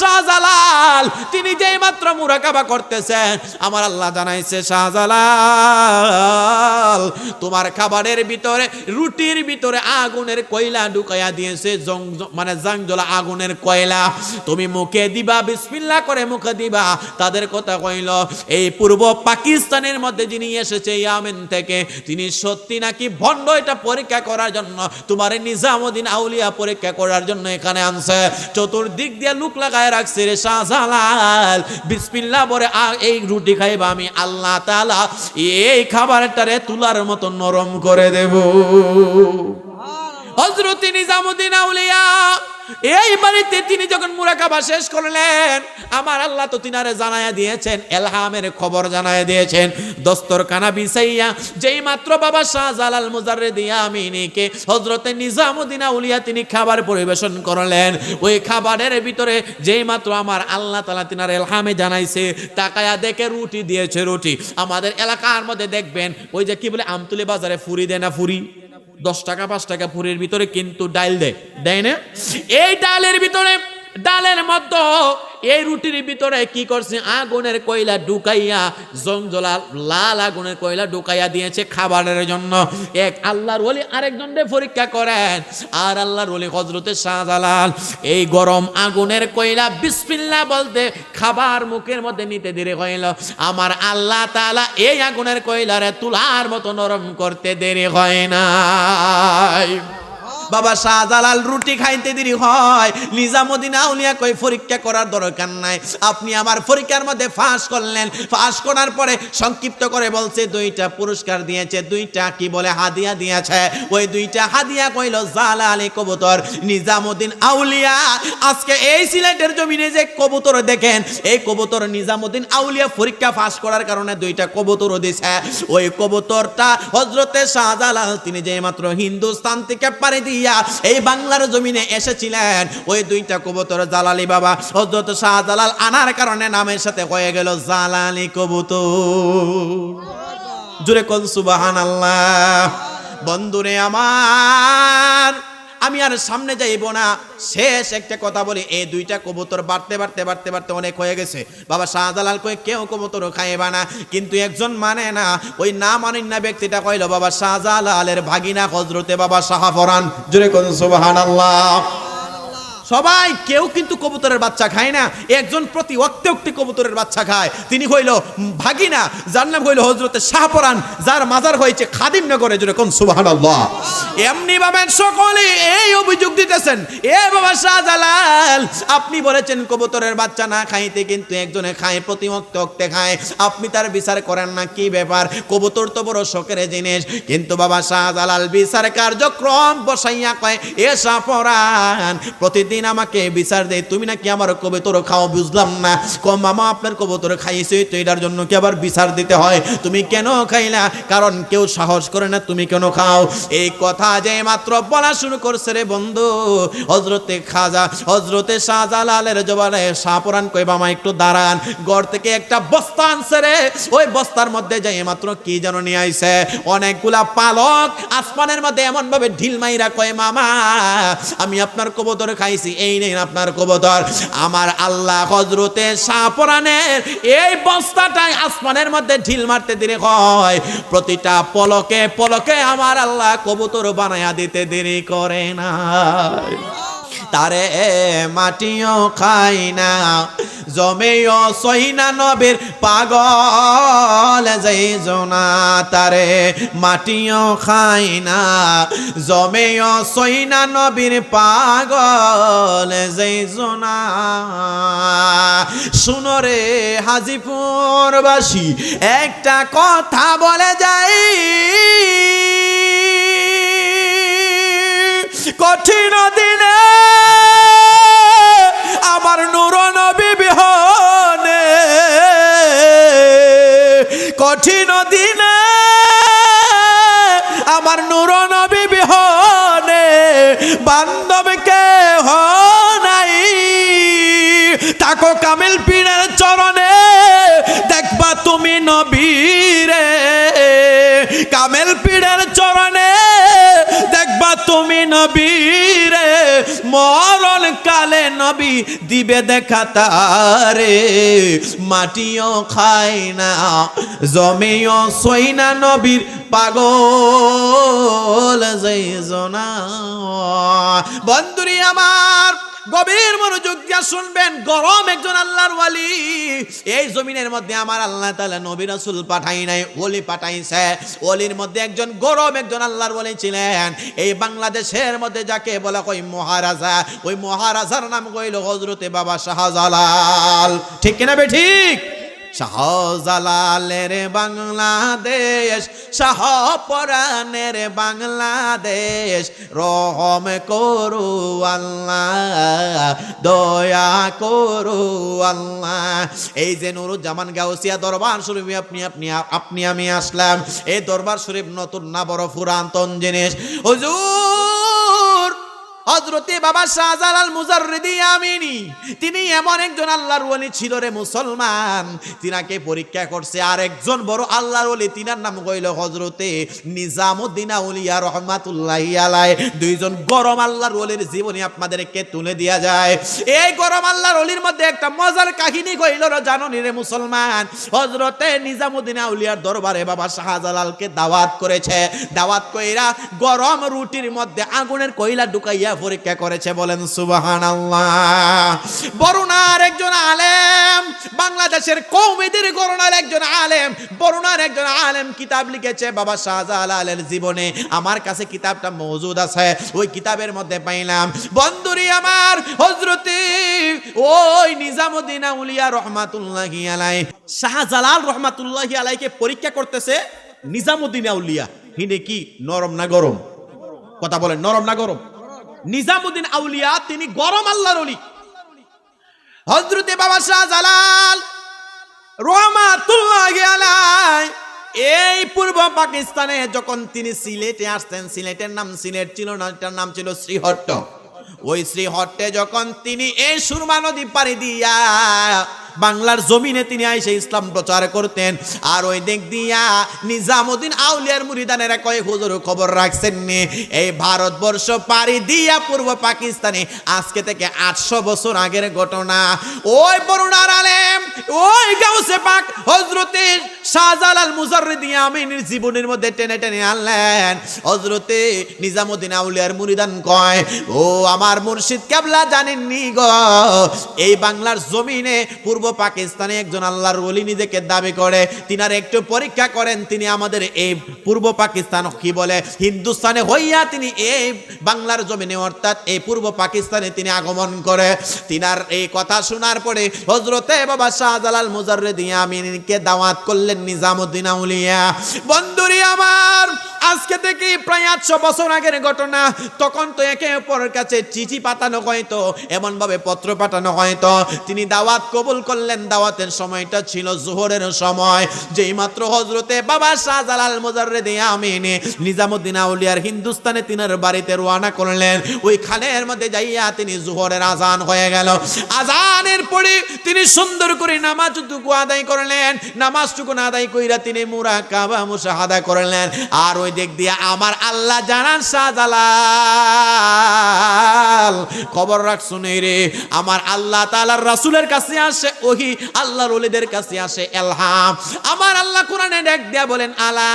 শাহজালাল তিনি যেই মাত্র মুরাকাবা করতেছেন, আমার আল্লাহ জানাইছে, শাহজালাল, তোমার খাবারের ভিতরে, রুটির ভিতরে আগুনের কয়লা ঢুকাইয়া দিয়েছে, জং মানে জাংজলা আগুনের কয়লা। তুমি মুখে দিবা, বিসমিল্লাহ করে মুখে দিবা। তাদের কথা কইল, এই পূর্ব পাকিস্তানের মধ্যে যিনি এসেছে ইয়ামেন থেকে, তিনি সত্যি নাকি ভণ্ড এটা পরীক্ষা করার জন্য, তোমার নিজামুদ্দিন আউলিয়া পরীক্ষা করার জন্য এখানে আনছে। চতুর্দিক দিয়ে লুক লাগায় রাখছে রে শাহজালাল বিসমিল্লাহ বলে এই রুটি খাইবা আমি আল্লাহ তালা এই খাবারটারে তুলার মতো নরম করে দেব। হজরত নিজামুদ্দিন আউলিয়া, এই বাড়িতে তিনি যখন মুরাকাবা শেষ করলেন, আমার আল্লাহ তো তিনারে জানায়া দিয়েছেন, এলহামের খবর জানায়া দিয়েছেন, দস্তরখানা বিছাইয়া যেই মাত্র বাবা শাহজালাল মুজাররে দিয়া আমিনীকে হজরতে নিজামুদ্দিন আউলিয়া তিনি খাবার পরিবেশন করলেন, ওই খাবারের ভিতরে যেই মাত্র আমার আল্লাহ তালা তিনার এলহামে জানাইছে, তাকায়া দেখে রুটি দিয়েছে রুটি। আমাদের এলাকার মধ্যে দেখবেন, ওই যে কি বলে, আমতুলি বাজারে ফুরি দেয় না ফুরি? দশ টাকা পাঁচ টাকা পুরের ভিতরে কিন্তু ডাইল দেয়। দেয় না? এই ডালের ভিতরে ডালের মধ্যে এই রুটির ভিতরে কি করছে? আগুনের কয়লা ঢুকাইয়া জংজলা লাল আগুনের কয়লা ঢুকাইয়া দিয়েছে খাবারের জন্য। এক আল্লাহর ওলি আরেকজনকে পরীক্ষা করেন। আর আল্লাহর ওলি হজরতে শাহজালাল, এই গরম আগুনের কয়লা বিসমিল্লাহ বলতে খাবার মুখের মধ্যে নিতে দেরি হইল। আমার আল্লাহ তাআলা এই আগুনের কয়লারে তুলার মতো নরম করতে দেরি হয় নাই। বাবা শাহজালাল রুটি খাইতে দেরি হয়। নিজামুদ্দিন আউলিয়া কই পরীক্ষা করার দরকার নাই। আপনি আমার পরীক্ষার মধ্যে ফাঁস করলেন। ফাঁস করার পরে সংক্ষিপ্ত করে বলছে, দুইটা পুরস্কার দিয়েছে, দুইটা কি বলে হাদিয়া দিয়েছে? ওই দুইটা হাদিয়া কইল জালালি কবুতর। নিজামুদ্দিন আউলিয়া আজকে এই সিলেটের জমিনে যে কবুতর দেখেন, এই কবুতর নিজামুদ্দিন আউলিয়া পরীক্ষা পাস করার কারণে দুইটা কবুতর দিছে। ওই কবুতরটা হজরতে শাহজালাল, তিনি যে মাত্র হিন্দুস্তান থেকে পাড়ি দিয়া এই বাংলার জমিনে এসেছিলেন। ওই দুইটা কবুতর জালালি বাবা হজরত শাহজালাল আনার কারণে নামের সাথে হয়ে গেল জালালি কবুতর। জুড়ে কল সুবাহান আল্লাহ বন্ধুরে আমার আমি আর সামনে যাইব না। শেষ একটা কথা বলি, এই দুইটা কবুতর বাড়তে বাড়তে বাড়তে বাড়তে অনেক হয়ে গেছে। বাবা শাহজালাল কয়ে কেউ কবুতর খাইবা না, কিন্তু একজন মানে না, ওই না মানেন না ব্যক্তিটা কইল, বাবা শাহজালালের ভাগিনা হজরতে বাবা সাহাফরান জুড়ে কোন সুবাহান আল্লাহ সবাই কেউ কিন্তু কবুতরের বাচ্চা খায় না। একজন প্রতি অক্তে অক্তি কবুতরের বাচ্চা খায়। তিনি হইল ভাগিনা, যার নাম হইল হজরতে শাহপরান, যার মাজার হয়েছে খাদিম নগরে জুড়ে কোন সুবাহান আল্লাহ এমনি ভাবেন সকলে এই অভিযোগ দিতেছেন, এ বাবা শাহজালাল, আপনি বলেছেন কবুতরের বাচ্চা না খাইতে কিন্তু একজনে খায়, প্রতি অক্তে অক্তে খায়। আপনি তার বিচার করেন না, কি ব্যাপার? কবুতর তো বড় শখের জিনিস। কিন্তু বাবা শাহজালাল বিচার কার্যক্রম বসাইয়া কয়, এ শাহপরান, প্রতিদিন আমাকে বিচার দেয় তুমি নাকি আমার কবুতর খাও, বুঝলাম না। কম মামা আপনার কবুতর খাইছে, তো এটার জন্য কি আবার বিচার দিতে হয়? তুমি কেন খাইলা? কারণ কেউ সাহস করে না, তুমি কেন খাও? এই কথা যে মাত্র বলা শুরু করছে রে বন্ধু। হজরতে খাজা হজরতে শাহজালালের জবানে শাহপুরান কই বামা একটু দাঁড়ান। ঘর থেকে একটা বস্তা আনছে রে। ওই বস্তার মধ্যে যাই মাত্র কি যেন নিয়ে আইছে? অনেকগুলা পালক আসমানের মধ্যে এমন ভাবে ঢিল মাইরা কয়, মামা, আমি আপনার কবুতর খাইছি এই নেই আপনার কবুতর। আমার আল্লাহ হজরতে শাহপুরানের এই বস্তাটাই আসমানের মধ্যে ঢিল মারতে দিলে হয়। প্রতিটা পলকে পলকে আমার আল্লাহ কবুতর বানাইয়া দিতে দেরি করে না তারে মাটিও খাই না। জমেও সহিনা নবীর পাগল যাই জোনা তারে, মাটিও খাই না। জমেও সহিনা নবীর পাগল যাই জোনা। শুনরে হাজিপুরবাসী, একটা কথা বলে যাই। কঠিন দিনে আমার নূর নবী বিহনে। কঠিন দিনে আমার নূর নবী বিহনে বান্ধবকে নাই। তাকো কামিল পীরের নবী দিবে দেখা তারে, মাটিও খায় না, জমেও সই না নবীর পাগল জনা। বন্ধুরি আমার গভীর মনোযোগ দিয়া শুনবেন, গরম একজন আল্লাহর ওয়ালি। এই জমিনের মধ্যে আমার আল্লাহ তাআলা নবী রাসূল পাঠাই নাই, ওলি পাঠাইছে। ওলির মধ্যে একজন গরম একজন আল্লাহর ওয়ালি ছিলেন। এই বাংলাদেশের মধ্যে যাকে বলা কই মহারাজা, ওই মহারাজার নাম কইল হযরতে বাবা শাহজালাল। ঠিক কিনা বে ঠিক? শাহজালালের বাংলাদেশ শাহপরানের বাংলাদেশ, রহম করু আল্লাহ, দয়া করু আল্লাহ। এই যে নুরুজ্জামান গাউসিয়া দরবার শরীফ, আপনি আপনি আপনি আমি আসলাম। এই দরবার শরীফ নতুন না, বড় পুরাতন জিনিস। হুজুর! হজরতে বাবা শাহজালাল মুজাররিদি আমিনী। তিনি এমন একজন আল্লাহর ওলি ছিল রে মুসলমান। তিনাকে পরীক্ষা করছে আর একজন বড় আল্লাহর ওলি। তিনার নাম কইল হজরতে নিজামুদ্দিন আউলিয়া রহমাতুল্লাহ আলাই দুইজন গরম আল্লাহর ওলির জীবনী আপনাদেরকে তুলে দেয়া যায়। এই গরম আল্লাহর ওলির মধ্যে একটা মজার কাহিনী কইল রে, জাননি রে মুসলমান? হজরতে নিজামুদ্দিন আউলিয়ার দরবারে বাবা শাহজালালকে দাওয়াত করেছে। দাওয়াত কইরা গরম রুটির মধ্যে আগুনের কয়লা ঢুকাইয়া পরীক্ষা করেছে বলেন সুবাহান বরুণার একজন আলেম, বাংলাদেশের কৌমেদের করোনার একজন আলেম, বরুণার একজন আলেম কিতাব লিখেছে, বাবা শাহজালালের জীবনে। আমার কাছে কিতাবটা মজুদ আছে, ওই কিতাবের মধ্যে পাইলাম। বন্ধুরি আমার হজরতি ওই নিজামুদ্দিন আউলিয়া রহমাতুল্লাহি আলাই। শাহজালাল রহমাতুল্লাহি আলাইকে পরীক্ষা করতেছে নিজামুদ্দিন আউলিয়া। হিনে কি? নরম না গরম? কথা বলেন, নরম না গরম? নিজামুদ্দিন আউলিয়া, তিনি গরম আল্লাহর অলি হজরতে বাবা শাহজালাল রহমাতুল্লাহ আলাই এই পূর্ব পাকিস্তানে যখন তিনি সিলেটে আসতেন, সিলেটের নাম সিলেট ছিল না, এটার নাম ছিল শ্রীহট্ট। ওই শ্রীহট্টে যখন তিনি এই সুরমা নদী পাড়ি দিয়া বাংলার জমিনে তিনি আইসে ইসলাম প্রচার করতেন। আর ওই দিক দিয়া নিজামুদ্দিন আউলিয়ার মুরিদানেরা কয়েক হুজুর, খবর রাখছেন নি? এই ভারতবর্ষ পাড়ি দিয়া পূর্ব পাকিস্তানে আজকে থেকে আটশো বছর আগের ঘটনা। ওই বরুণার আলেম, ওই গাউসে পাক হজরতে শাহজালাল মুজাররিদি আমিনের জীবনের মধ্যে টেনে টেনে আনলেন। হজরতে নিজামুদ্দিন আউলিয়ার মুরিদান কয়, ও আমার মুর্শিদ কেবলা জানেননি গো। এই বাংলার জমিনে পূর্ব পাকিস্তানে একজন আল্লাহর ওলি নিজেকে দাবি করে, তিনার একটু পরীক্ষা করেন, তিনি আমাদের এই পূর্ব পাকিস্তান কি বলে? হিন্দুস্তানে হইয়া তিনি এই বাংলার জমিনে, অর্থাৎ এই পূর্ব পাকিস্তানে তিনি আগমন করে। তিনার এই কথা শোনার পরে হজরতে বাবা শাহজালাল মুজাররিদি আমিনকে দাওয়াত করলেন নিজামুদ্দিন আউলিয়া। বন্ধুরি আমার আজকে থেকে প্রায় আটশো বছর আগের ঘটনা। তখন তো একে অপরের কাছে চিঠি পাঠানো হয়তো এমন ভাবে পত্র পাঠানো হয়তো। তিনি দাওয়াত কবুল করলেন, দাওয়াতের সময়টা ছিল জোহরের সময়। যেই মাত্র হজরতে বাবা শাহজালাল মুজাররিদি আমিনে, নিজামুদ্দিন আউলিয়ার হিন্দুস্তানে তিনার বাড়িতে রওনা করলেন। ওই খানের মধ্যে যাইয়া তিনি জোহরের আজান হয়ে গেল। আজানের পরে তিনি সুন্দর করে নামাজ নামাজটুকু আদায় করলেন। নামাজটুকু আদায় কইরা তিনি মুরা কাবা মুশাহাদা করলেন। আর ওই দিক দিয়ে আমার আল্লাহ জানান শাহজালাল খবর রাখ শুনে রে, আমার আল্লাহ তাআলার রাসূলের কাছে আসে, ওহি আল্লাহর ওলিদের কাছে আসে এলহাম। আমার আল্লাহ কোরআনে ডাক দিয়া বলেন, আলা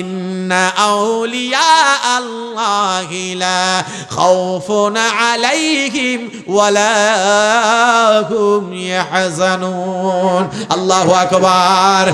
ইন্না আউলিয়া আল্লাহি লা খাউফুন আলাইহিম ওয়ালা হুম ইয়াহজানুন। আল্লাহু আকবার।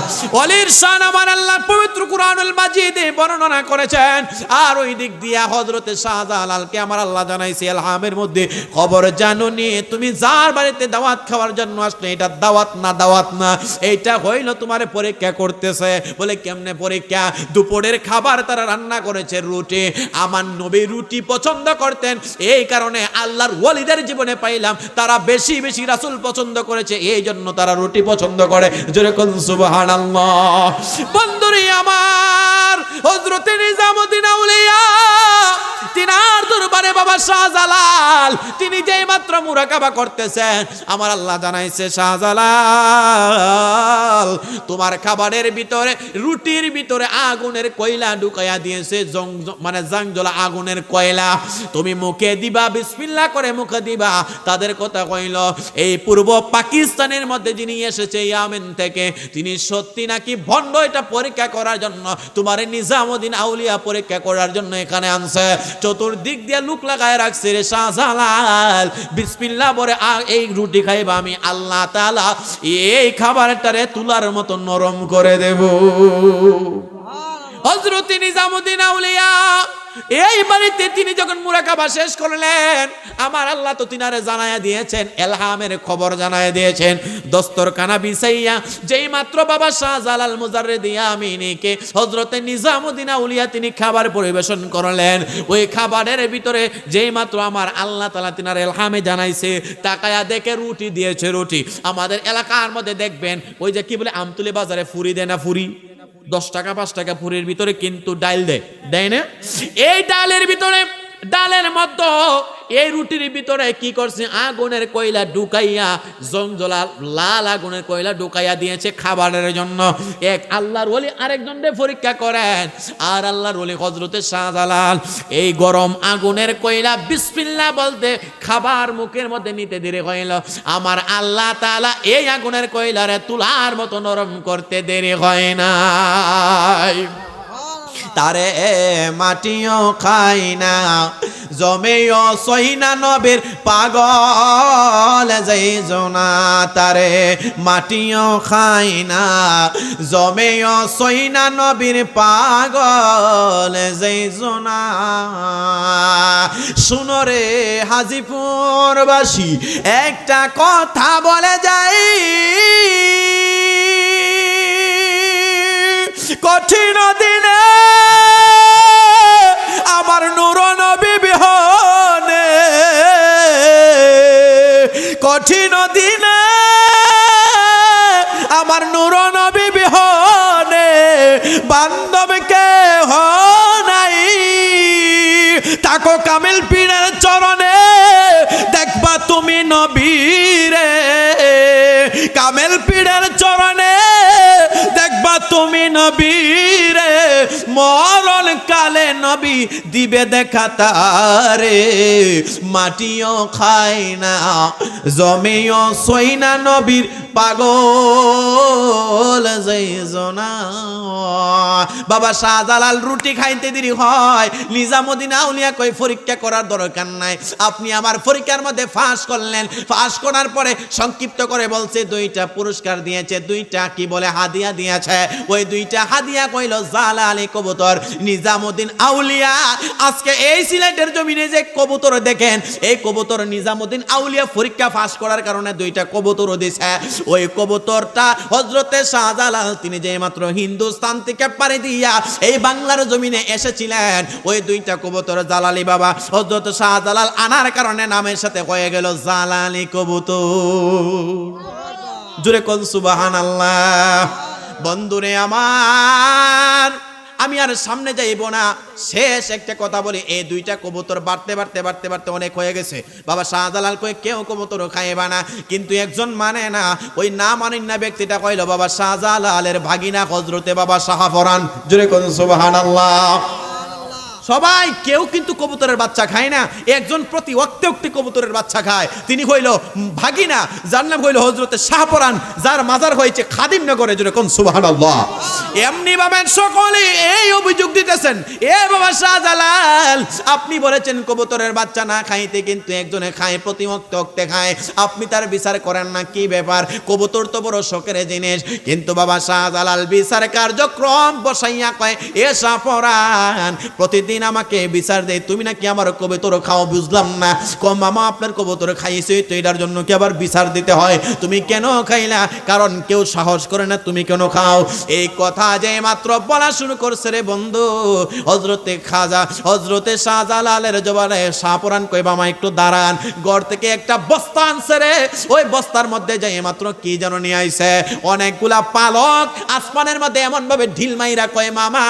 ওলির শান আমার আল্লাহ পবিত্র কুরআনুল মাজিদে বর্ণনা করেছেন। আর ওই দিক দিয়া হযরতে শাহজালালকে আমার আল্লাহ জানাইছে, এলহামের মধ্যে খবর জানুনি তুমি যার বাড়িতে দাওয়াত খাওয়ার জন্য আসলে এটা দাওয়াত না দাওয়াত না। এইটা হইল তোমার পরীক্ষা করতেছে। বলে, কেমনে পরীক্ষা? দুপুরের খাবার তারা রান্না করেছে রুটি। আমার নবী রুটি পছন্দ করতেন। এই কারণে আল্লাহর ওয়ালিদের জীবনে পাইলাম। তারা বেশি বেশি রাসুল পছন্দ করেছে। এই জন্য তারা রুটি পছন্দ করে। যেরকম সুবহানাল্লাহ। বন্ধুরে আমার হযরতে নিজামুদ্দিন আউলিয়া, তিনার দরবারে বাবা শাহজালাল, তিনি যেই মাত্র মুরাকাবা করতেছেন, আমার আল্লাহ জানাইছে, শাহজালাল, তোমার খাবারের ভিতরে, রুটির ভিতরে আগুনের কয়লা ঢুকাইয়া দিয়েছে জং মানে জাংজলা আগুনের কয়লা। তুমি মুখে দিবা, বিসমিল্লাহ করে মুখে দিবা। তাদের কথা কইল, এই পূর্ব পাকিস্তানের মধ্যে যিনি এসেছে ইয়ামেন থেকে, তিনি সত্যি নাকি ভণ্ড এটা পরীক্ষা করার জন্য তোমার নিজামুদ্দিন আউলিয়া পরীক্ষা করার জন্য এখানে আনছে? চতুর্দিক দিয়ে লুক লাগায় রাখছে রে শাহজালাল। বিসমিল্লাহ পরে এই রুটি খাইবা আমি আল্লাহ তাআলা। এই খাবারটারে তুলার মতো নরম করে দেব। হজরত নিজামুদ্দিন আউলিয়া, এই বাড়িতে তিনি যখন মুরাকাবা শেষ করলেন, আমার আল্লাহ তো তিনারে জানায়া দিয়েছেন, এলহামের খবর জানায়া দিয়েছেন, দস্তরখানা বিছাইয়া, যেই মাত্র বাবা শাহজালাল মুজাররে দিয়া আমিনীকে হজরতে নিজামুদ্দিন আউলিয়া তিনি খাবার পরিবেশন করলেন, ওই খাবারের ভিতরে যেই মাত্র আমার আল্লাহ তালা তিনার এলহামে জানাইছে, তাকায়া দেখে রুটি দিয়েছে রুটি। আমাদের এলাকার মধ্যে দেখবেন, ওই যে কি বলে, আমতুলি বাজারে ফুরি দেয় না ফুরি? দশ টাকা পাঁচ টাকা পুরের ভিতরে কিন্তু ডাইল দেয়। দেয় না? এই ডালের ভিতরে ডালের মধ্যে। এই রুটির ভিতরে কি করছে? আগুনের কয়লা ঢুকাইয়া জংজলা লাল আগুনের কয়লা ঢুকাইয়া দিয়েছে খাবারের জন্য। এক আল্লাহর ওলি আরেকজনকে পরীক্ষা করেন। আর আল্লাহর ওলি হজরতে শাহজালাল। এই গরম আগুনের কয়লা বিসমিল্লা বলতে খাবার মুখের মধ্যে নিতে দেরি হইল। আমার আল্লাহ তালা এই আগুনের কয়লারে তুলার মতো নরম করতে দেরি হয় নাই। তারে মাটিও খাই না, জমেও সহিনা নবীর পাগল যাই জোনা। তারে মাটিও খাই না, জমেও সহিনা নবীর পাগল যাই জোনা। শুনরে হাজিপুরবাসী, একটা কথা বলে যাই। কঠিন কামিল পীরের চরণে, দেখবা তুমি নবীরে। কামেল পীরের চরণে, দেখবা তুমি নবীরে। মরণ কালে নবী দিবে দেখা তারে। মাটিও খায় না, জমিও সই না নবীর পাগল বাবা শাহজালাল রুটি খাইতে দেরি হয়। নিজামুদ্দিন আউলিয়া কই পরীক্ষা করার দরকার নাই। আপনি আমার পরীক্ষার মধ্যে ফাঁস করলেন। ফাঁস করার পরে সংক্ষিপ্ত করে বলছে, দুইটা পুরস্কার দিয়েছে, দুইটা কি বলে হাদিয়া দিয়েছে? ওই দুইটা হাদিয়া কইল জালা আলী কবুতর। নিজামুদ্দিন আউলিয়া আজকে এই সিলেটের জমিনে যে কবুতর দেখেন, এই কবুতর নিজামুদ্দিন আউলিয়া পরীক্ষা ফাঁস করার কারণে দুইটা কবুতর দিছে। ওই কবুতরটা হজরতে শাহজালাল, তিনি যে মাত্র হিন্দুস্তান থেকে পাড়ি দিয়া এই বাংলার জমিনে এসেছিলেন, ওই দুইটা কবুতর জালালি বাবা হজরত শাহজালাল আনার কারণে নামের সাথে হয়ে গেল জালালি কবুতর। জুড়ে কোন সুবাহান আল্লাহ বন্ধুরে আমার আমি আর সামনে যাইব না। শেষ একটা কথা বলি, এই দুইটা কবুতর বাড়তে বাড়তে বাড়তে বাড়তে অনেক হয়ে গেছে। বাবা শাহজালাল কয়ে কেউ কবুতর খাইবা না। কিন্তু একজন মানে না, ওই না মানেন না ব্যক্তিটা কইল, বাবা শাহজালালের ভাগিনা হজরতে বাবা শাহাফরান। জুড়ে কোন সুবাহান আল্লাহ সবাই, কেউ কিন্তু কবুতরের বাচ্চা খায় না। একজন প্রতি অক্তে অক্তে কবুতরের বাচ্চা খায়। তিনি হইল ভাগিনা, যার নাম হইল হজরতে শাহপরান যার মাজার হয়েছে খাদিম নগরে জুড়ে কোন সুবাহান এমনি ভাবেন সকলে এই অভিযোগ দিতেছেন। এ বাবা শাহজালাল, আপনি বলেছেন কবুতরের বাচ্চা না খাইতে কিন্তু একজনে খায় প্রতি অক্তে খায়। আপনি তার বিচার করেন না, কি ব্যাপার? কবুতর তো বড় শখের জিনিস। কিন্তু বাবা শাহজালাল বিচার কার্যক্রম বসাইয়া কয়, এ শাহপরান প্রতিদিন আমাকে বিচার দেয় তুমি নাকি আমার কবুতর খাও, বুঝলাম না। কম মামা আপনার কবুতর খাইছে, তো এটার জন্য কি আবার বিচার দিতে হয়? তুমি কেন খাইলা? কারণ কেউ সাহস করে না, তুমি কেন খাও? এই কথা যে মাত্র বলা শুরু করছে রে বন্ধু। হজরতে খাজা হজরতে শাহজালালের জবানে শাহপুরান কই বামা একটু দাঁড়ান। ঘর থেকে একটা বস্তা আনছে রে। ওই বস্তার মধ্যে যাই মাত্র কি যেন নিয়ে আইছে। অনেকগুলা পালক আসমানের মধ্যে এমন ভাবে ঢিল মাইরা কয়, মামা,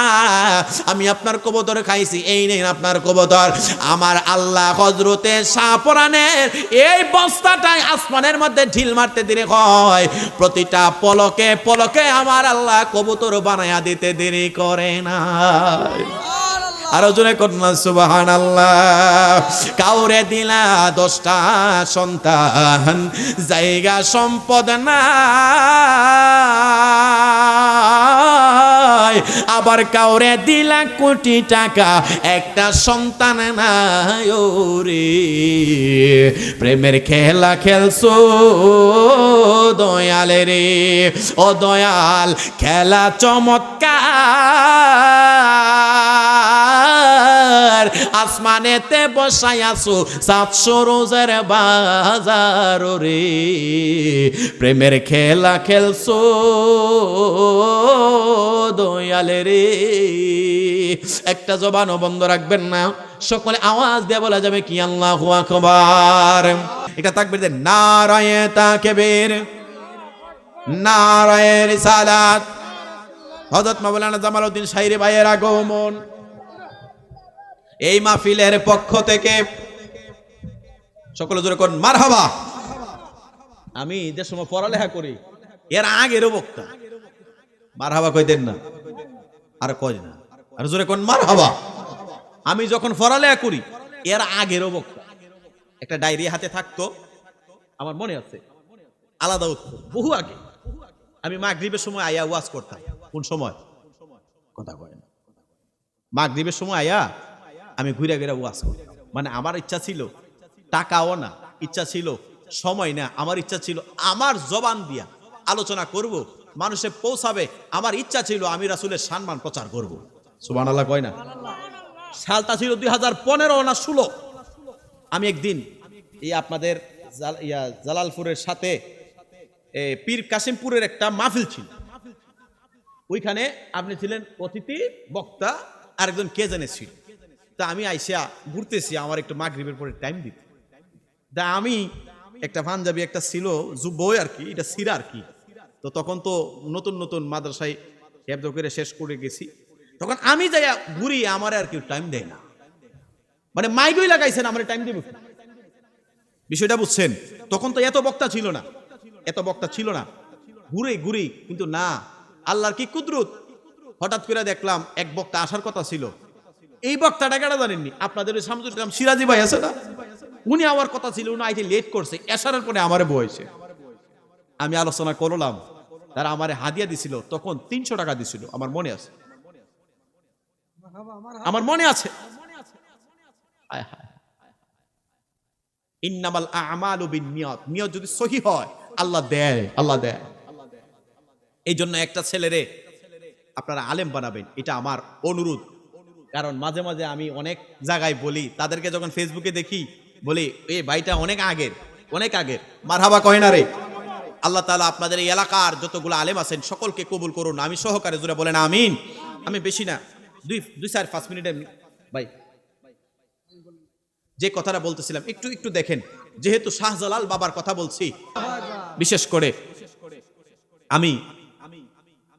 আমি আপনার কবুতর খাইছি। এই নেই আপনার কবুতর। আমার আল্লাহ হজরতে শাহপুরানের এই বস্তাটাই আসমানের মধ্যে ঢিল মারতে দিলে হয় প্রতিটা পলকে পলকে আমার আল্লাহ কবুতর বানায়া দিতে দেরি করে না আরও জোরে কন্যা সুবাহান আল্লাহ কাউরে দিলা দশটা সন্তান, জায়গা সম্পদ না আবার কাউরে দিলা কোটি টাকা, একটা সন্তান নাই রে প্রেমের খেলা খেলছো, দয়ালে রে। ও দয়াল, খেলা চমৎকার। আসমানেতে বসাই আছো সাতশো রোজের বাজার রে। প্রেমের খেলা খেলছো দয়ালে রে। একটা জবানও বন্ধ রাখবেন না, সকলে আওয়াজ দিয়ে বলা যাবে কি আল্লাহু আকবার। এটা থাকবে যে নারায়ে তাকবীর, নারায়ে রিসালাত। হযরত মাওলানা জামালউদ্দিন শাইরি ভাইয়ের আগমন। এই মাহফিলের পক্ষ থেকে সকলে জোরে করুন মারহাবা। আমি যে সময় পড়ালেখা করি। এর আগেরও বক্তা। মার হাবা কই দেন না। আর কয় না। আর জোরে কোন, মারহাবা। আমি যখন পড়ালেখা করি, এর আগেরও বক্তা। একটা ডায়েরি হাতে থাকতো। আমার মনে আছে। আলাদা উত্তর বহু আগে। আমি মাগরিবের সময় আয়া ওয়াজ করতাম। কোন সময়? কথা কয় না। মাগরিবের সময় আয়া আমি ঘুরে ঘুরে ওয়াজ করতাম মানে আমার ইচ্ছা ছিল, টাকাও না, ইচ্ছা ছিল সময় না, আমার ইচ্ছা ছিল আমার জবান দিয়া আলোচনা করব, মানুষে পৌঁছাবে, আমার ইচ্ছা ছিল আমি রাসুলের সম্মান প্রচার করব। সুবান আল্লাহ কয় না? সালটা ছিল দুই হাজার পনেরো না ষোলো? আমি একদিন এই আপনাদের ইয়া জালালপুরের সাথে পীর কাশিমপুরের একটা মাহফিল ছিল। ওইখানে আপনি ছিলেন অতিথি বক্তা, আরেকজন কে জানে ছিল? তা আমি আইসা ঘুরতেছি, আমার একটু মাগরিবের পরে টাইম দিতে। তা আমি একটা পাঞ্জাবি, একটা ছিল বই আর কি, এটা সিরা আর কি। তো তখন তো নতুন নতুন মাদ্রাসায় হেফজ করে শেষ করে গেছি। তখন আমি যাই ঘুরি, আমার আর কেউ টাইম দেয় না। মানে মাইকই লাগাইছেন, আমার টাইম দিব বিষয়টা বুঝছেন? তখন তো এত বক্তা ছিল না। এত বক্তা ছিল না। ঘুরে, ঘুরি, কিন্তু না। আল্লাহর কি কুদরত? হঠাৎ করে দেখলাম এক বক্তা আসার কথা ছিল। এই বক্তাটা কেন জানেননি? আপনাদের ওই শামসুল ইসলাম সিরাজি ভাই আছে না? উনি আমার কথা ছিল, উনি আইতে লেট করছে। এসারের পরে আমারে বয়েছে আমি আলোচনা করলাম। তারা আমারে হাদিয়া দিছিল, তখন তিনশো টাকা দিছিল। আমার মনে আছে। আমার মনে আছে। ইন্নামাল আমালু বিনিয়ত নিয়ত যদি সহি হয়, আল্লাহ দেয় আল্লাহ দেয়। এই জন্য একটা ছেলেরে আপনারা আলেম বানাবেন। এটা আমার অনুরোধ। কারণ মাঝে মাঝে আমি অনেক জায়গায় বলি, তাদেরকে যখন ফেসবুকে দেখি, বলি, এ ভাইটা অনেক আগের অনেক আগের, মারহাবা কয় না রে? আল্লাহ তালা আপনাদের এই এলাকার যতগুলো আলেম আছেন, সকলকে কবুল করুন। আমি সহকারে জুড়ে বলেন, আমিন। আমি বেশি না, দুই দুই চার, পাঁচ মিনিটে ভাই, যে কথাটা বলতেছিলাম, একটু একটু দেখেন। যেহেতু শাহজালাল বাবার কথা বলছি, বিশেষ করে আমি,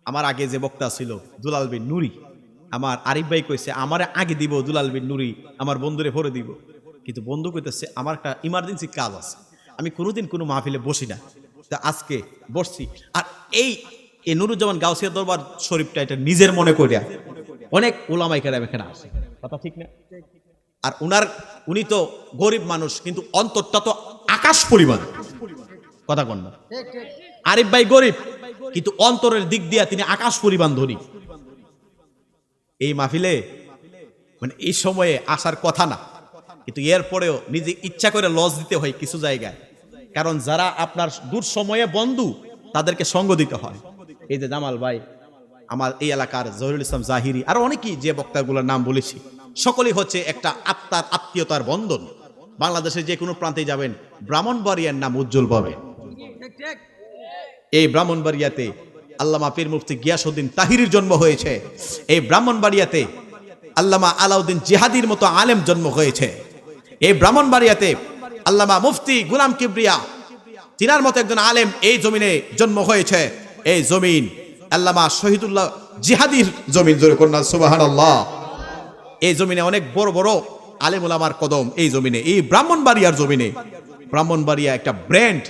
আমার আগে যে বক্তা ছিল দুলাল বিন নুরি আমার আরিফ ভাই কইছে, আমার আগে দিব দুলাল বিন নুরি, আমার বন্ধুরে ভরে দিব। কিন্তু বন্ধু কইতেছে, আমার একটা ইমার্জেন্সি কাজ আছে। আমি কোনোদিন কোনো মাহফিলে বসি না। তা আজকে বসছি। আর এই এই নুরুজ্জামান গাউসিয়া দরবার শরীফটা এটা নিজের মনে করিয়া অনেক ওলামাই এখানে আসে। কথা ঠিক না? আর উনার, উনি তো গরিব মানুষ, কিন্তু অন্তরটা তো আকাশ পরিমাণ। কথা কন না? আরিফ ভাই গরিব, কিন্তু অন্তরের দিক দিয়া তিনি আকাশ পরিমাণ ধনী। এই মাহফিলে মানে এই সময়ে আসার কথা না। কিন্তু এরপরেও নিজে ইচ্ছা করে লস দিতে হয় কিছু জায়গায়। কারণ যারা আপনার দূর সময়ে বন্ধু, তাদেরকে সঙ্গ দিতে হয়। এই যে জামাল ভাই, আমার এই এলাকার জহিরুল ইসলাম জাহিরি, আর অনেকেই যে বক্তাগুলোর নাম বলেছি, সকলেই হচ্ছে একটা আত্মার আত্মীয়তার বন্ধন। বাংলাদেশের যে কোনো প্রান্তে যাবেন, ব্রাহ্মণবাড়িয়ার নাম উজ্জ্বল পাবে। এই ব্রাহ্মণবাড়িয়াতে আল্লামা পীর মুফতি গিয়াসউদ্দিন তাহিরির জন্ম হয়েছে। এই ব্রাহ্মণবাড়িয়াতে আল্লামা আলাউদ্দিন জিহাদির মতো আলেম জন্ম হয়েছে। এই ব্রাহ্মণবাড়িয়াতে আল্লামা মুফতি গুলাম কিবরিয়া, তিনার মতো একজন আলেম এই জমিনে জন্ম হয়েছে। এই জমিন আল্লামা শহীদুল্লাহ জিহাদির জমিন, জোরে কন্যা সুবাহান আল্লাহ এই জমিনে অনেক বড় বড় আলেমুল আমার কদম এই জমিনে, এই ব্রাহ্মণবাড়িয়ার জমিনে। ব্রাহ্মণবাড়িয়া একটা ব্র্যান্ড,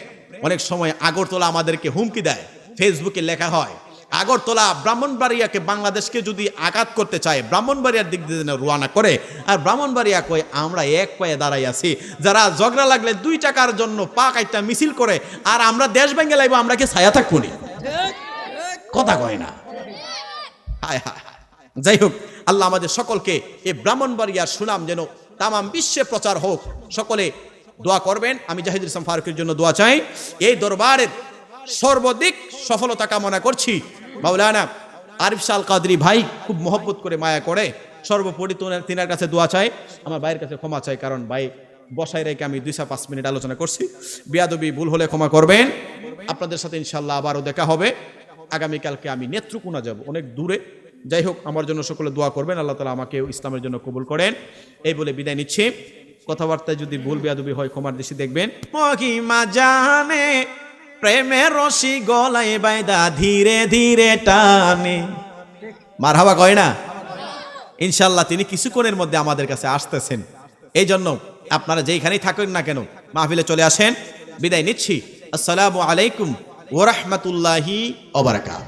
অনেক সময় আগরতলা আমাদেরকে হুমকি দেয়। ফেসবুকে লেখা হয়, আগরতলা ব্রাহ্মণবাড়িয়াকে বাংলাদেশকে যদি আঘাত করতে চায়, ব্রাহ্মণবাড়িয়ার দিক দিয়ে যেন রোয়ানা করে, আর ব্রাহ্মণবাড়িয়া কয় আমরা এক পায়ে দাঁড়াই আছি। যারা ঝগড়া লাগলে দুই টাকার জন্য পাক একটা মিছিল করে, আর আমরা দেশ ভেঙে লাইব, আমরা কি ছায়া থাকব কথা কয় না। হায় হায়। যাই হোক, আল্লাহ আমাদের সকলকে এই ব্রাহ্মণবাড়িয়ার সুনাম যেন তামাম বিশ্বে প্রচার হোক। সকলে দোয়া করবেন। আমি জাহিদুল ইসলাম ফারুকের জন্য দোয়া চাই। এই দরবারের সর্বদিক সফলতা কামনা করছি। মাওলানা আরিফ সাল কাদরি ভাই খুব মহব্বত করে মায়া করে। সর্বোপরি তোনার কাছে দোয়া চাই, আমার ভাইয়ের কাছে ক্ষমা চাই, কারণ ভাই বসায় রেখে আমি দুইশো পাঁচ মিনিট আলোচনা করছি। বিয়াদবি ভুল হলে ক্ষমা করবেন। আপনাদের সাথে ইনশাল্লাহ আবারও দেখা হবে। আগামীকালকে আমি নেত্রকোনা যাব, অনেক দূরে। যাই হোক, আমার জন্য সকলে দোয়া করবেন, আল্লাহ তালা আমাকে ইসলামের জন্য কবুল করেন। এই বলে বিদায় নিচ্ছি। কথাবার্তায় যদি ভুল, বেয়াদবি হয়, ক্ষমার দৃষ্টি দেখবেন। প্রেমের রশি গলায় বাইদা ধীরে ধীরে টানে। মার হাবা কয় না? ইনশাল্লাহ তিনি কিছুক্ষণের মধ্যে আমাদের কাছে আসতেছেন। এই জন্য আপনারা যেইখানেই থাকেন না কেন, মাহফিলে চলে আসেন। বিদায় নিচ্ছি। আসসালামু আলাইকুম ওরহমতুল্লাহি ওবরাকাত